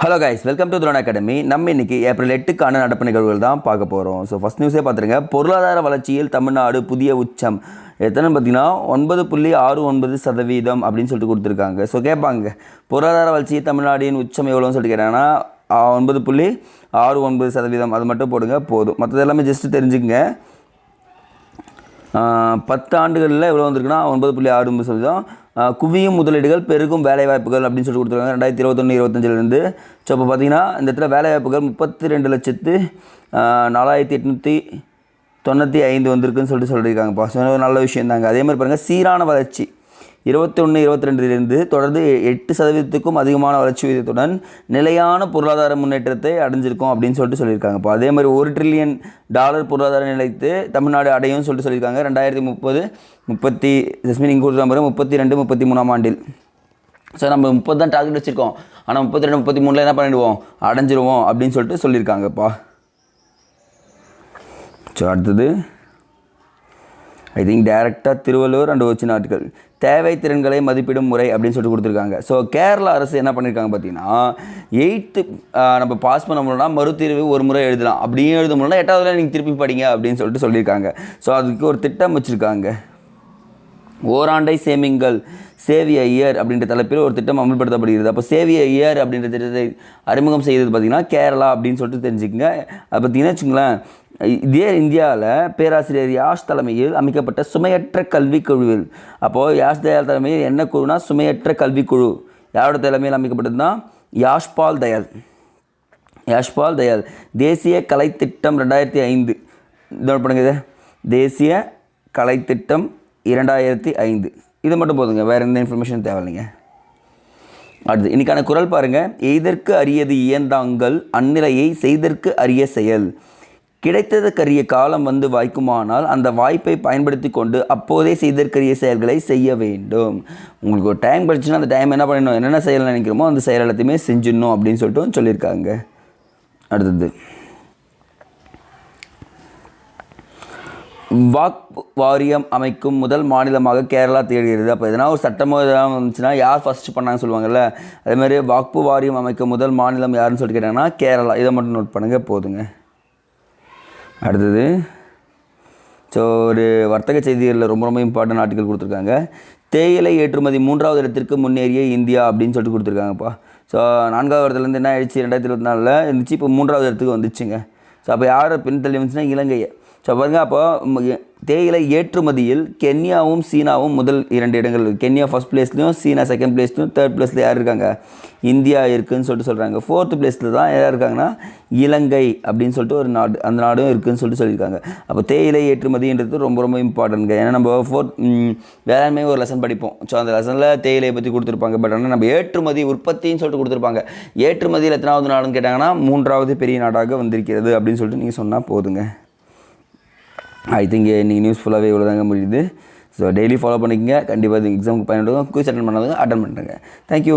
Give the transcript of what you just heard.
Hello guys welcome to drone academy நம்ம இன்னைக்கு April எட்டுக்கான நடப்பு நிகழ்வுகள் தான் பார்க்க போகிறோம் ஸோ ஃபஸ்ட் நியூஸே பார்த்துருங்க. பொருளாதார வளர்ச்சியில் தமிழ்நாடு புதிய உச்சம். எத்தனை பார்த்தீங்கன்னா ஒன்பது புள்ளி ஆறு ஒன்பது சதவீதம் அப்படின்னு சொல்லிட்டு கொடுத்துருக்காங்க. ஸோ கேட்பாங்க. பொருளாதார வளர்ச்சி தமிழ்நாடின் உச்சம் எவ்வளோன்னு சொல்லிட்டு கேட்டாங்கன்னா ஒன்பது புள்ளி ஆறு ஒன்பது சதவீதம். அது மட்டும் போடுங்க போதும். மற்றது எல்லாமே ஜஸ்ட்டு தெரிஞ்சுக்கங்க. பத்து ஆண்டுகளில் எவ்வளோ வந்திருக்குன்னா ஒன்பது புள்ளி ஆறு ஒன்பது சதவீதம். குவியும் முதலீடுகள் பெருகும் வேலைவாய்ப்புகள் அப்படின்னு சொல்லி கொடுத்துருக்காங்க. ரெண்டாயிரத்தி இருபத்தொன்று இருபத்தஞ்சிலேருந்து. ஸோ இப்போ பார்த்தீங்கன்னா இந்த இடத்துல வேலைவாய்ப்புகள் முப்பத்தி ரெண்டு லட்சத்து நாலாயிரத்தி எட்நூற்றி தொண்ணூற்றி ஐந்து வந்திருக்குன்னு சொல்லிட்டு சொல்லியிருக்காங்கப்பா. ஸோ நல்ல விஷயம் தாங்க அதே மாதிரி பாருங்கள் சீரான வளர்ச்சி. இருபத்தொன்று இருபத்தி ரெண்டிலிருந்து தொடர்ந்து எட்டு சதவீதத்துக்கும் அதிகமான வளர்ச்சி விகிதத்துடன் நிலையான பொருளாதார முன்னேற்றத்தை அடைஞ்சிருக்கோம் அப்படின்னு சொல்லிட்டு சொல்லியிருக்காங்கப்பா அதே மாதிரி ஒரு ட்ரில்லியன் டாலர் பொருளாதார நிலைத்து தமிழ்நாடு அடையும் சொல்லிட்டு சொல்லியிருக்காங்க. ரெண்டாயிரத்தி முப்பது முப்பத்தி ஜஸ்மின் இங்கே கொடுத்த முப்பத்தி ரெண்டு முப்பத்தி மூணாம் ஆண்டில். ஸோ நம்ம முப்பது தான் டார்கெட் வச்சுருக்கோம். ஆனால் முப்பத்தி ரெண்டு முப்பத்தி மூணில் என்ன பண்ணிடுவோம்? அடைஞ்சிருவோம் அப்படின்னு சொல்லிட்டு சொல்லியிருக்காங்கப்பா. ஸோ அடுத்தது ஐ திங்க் டேரெக்டாக திருவள்ளுவர் அண்ட் ஒச்சின் ஆர்டிகல் தேவை திறன்களை மதிப்பிடும் முறை அப்படின்னு சொல்லிட்டு கொடுத்துருக்காங்க. ஸோ கேரளா அரசு என்ன பண்ணியிருக்காங்க பார்த்தீங்கன்னா எயித்து நம்ம பாஸ் பண்ண முடியும்னா மறுதீர்வு ஒரு முறை எழுதலாம். அப்படியும் எழுத முடியும்னா எட்டாவதுல நீங்கள் திருப்பி படிங்க அப்படின்னு சொல்லிட்டு சொல்லியிருக்காங்க. ஸோ அதுக்கு ஒரு திட்டம் வச்சுருக்காங்க. ஓராண்டை சேமிங்கள். சேவிய இயர் அப்படின்ற தலைப்பில் ஒரு திட்டம் அமல்படுத்தப்படுகிறது. அப்போ சேவிய இயர் அப்படின்ற திட்டத்தை அறிமுகம் செய்தது பார்த்திங்கன்னா கேரளா அப்படின்னு சொல்லிட்டு தெரிஞ்சுக்கங்க. அது பார்த்தீங்கன்னா வச்சுங்களேன் இதே இந்தியாவில் பேராசிரியர் யாஷ் தலைமையில் அமைக்கப்பட்ட சுமையற்ற கல்விக் குழுவில். அப்போது யாஷ் தயால் தலைமையில் என்ன குழுனா சுமையற்ற கல்விக் குழு. யாரோட தலைமையில் அமைக்கப்பட்டதுன்னா யாஷ்பால் தயால் யாஷ்பால் தயால் தேசிய கலைத்திட்டம் ரெண்டாயிரத்தி ஐந்து. இதோட பண்ணுங்க தேசிய கலைத்திட்டம் இரண்டாயிரத்தி ஐந்து. இது மட்டும் போதுங்க வேறு எந்த இன்ஃபர்மேஷன் தேவையில்லைங்க. அடுத்து இன்னைக்கான குரல் பாருங்கள் எய்தற்கு அரியது இயந்தாங்கள் அந்நிலையை செய்தற்கு அரிய செயல். கிடைத்ததற்கரிய காலம் வந்து வாய்க்குமானால் அந்த வாய்ப்பை பயன்படுத்தி கொண்டு அப்போதே செய்தற்கரிய செயல்களை செய்ய வேண்டும். உங்களுக்கு ஒரு டைம் கிடச்சுன்னா அந்த டைம் என்ன பண்ணணும் என்னென்ன செயல் நினைக்கிறோமோ அந்த செயல் எல்லாத்தையுமே செஞ்சிடணும் அப்படின்னு சொல்லிட்டு சொல்லியிருக்காங்க. அடுத்தது வாக் வாரியம் அமைக்கும் முதல் மாநிலமாக கேரளா தேடுகிறது அப்போ எதனா ஒரு சட்டமோ எதனா வந்துச்சுன்னா யார் ஃபஸ்ட்டு பண்ணாங்கன்னு சொல்லுவாங்கல்ல அதேமாதிரி வாக்பு வாரியம் அமைக்கும் முதல் மாநிலம் யாருன்னு சொல்லிட்டு கேட்டாங்கன்னா கேரளா. இதை மட்டும் நோட் பண்ணுங்க போதுங்க. அடுத்தது ஸோ ஒரு வர்த்தக செய்திகளில் ரொம்ப ரொம்ப இம்பார்ட்டன்ட் ஆர்டிக்கல் கொடுத்துருக்காங்க. தேயிலை ஏற்றுமதி மூன்றாவது இடத்திற்கு முன்னேறிய இந்தியா அப்படின்னு சொல்லிட்டு கொடுத்துருக்காங்கப்பா. ஸோ நான்காவது இடத்துலேருந்து என்ன ஆயிடுச்சு? ரெண்டாயிரத்தி இருபத்தி நாலில் இருந்துச்சு இப்போ மூன்றாவது இடத்துக்கு வந்துச்சுங்க. ஸோ அப்போ யாரை பின்தள்ளி வந்துச்சுன்னா இலங்கையை. ஸோ பாருங்க அப்போது தேயிலை ஏற்றுமதியில் கென்யாவும் சீனாவும் முதல் இரண்டு இடங்கள் கென்யா ஃபஸ்ட் பிளேஸ்லையும் சீனா செகண்ட் பிளேஸ்லையும் தேர்ட் பிளேஸில் யார் இருக்காங்க? இந்தியா இருக்குன்னு சொல்லிட்டு சொல்கிறாங்க ஃபோர்த் பிளேஸில் தான் யார் இருக்காங்கன்னா? இலங்கை அப்படின்னு சொல்லிட்டு ஒரு நாடு அந்த நாடும் இருக்குதுன்னு சொல்லிட்டு சொல்லியிருக்காங்க. அப்போ தேயிலை ஏற்றுமதின்றது ரொம்ப ரொம்ப இம்பார்ட்டன்ங்க ஏன்னா நம்ம ஃபோர்த் வேளாண்மை ஒரு லெசன் படிப்போம். ஸோ அந்த லெசனில் தேயிலையை பற்றி கொடுத்துருப்பாங்க. பட் ஆனால் நம்ம ஏற்றுமதி உற்பத்தின்னு சொல்லிட்டு கொடுத்துருப்பாங்க. ஏற்றுமதியில் எத்தனாவது நாடுன்னு கேட்டாங்கன்னா மூன்றாவது பெரிய நாடாக வந்திருக்கிறது அப்படின்னு சொல்லிட்டு நீங்கள் சொன்னால் போதுங்க. ஐ திங்க் இன்றைக்கி நியூஸ் ஃபுல்லாகவே இவ்வளோ தாங்க முடியுது. ஸோ டெய்லி ஃபாலோ பண்ணிக்கங்க. கண்டிப்பாக இது எக்ஸாமுக்கு பயன்படுங்க குயிஸ் அட்டன் பண்ணாதவங்க அட்டன் பண்ணுறேங்க தேங்க்யூ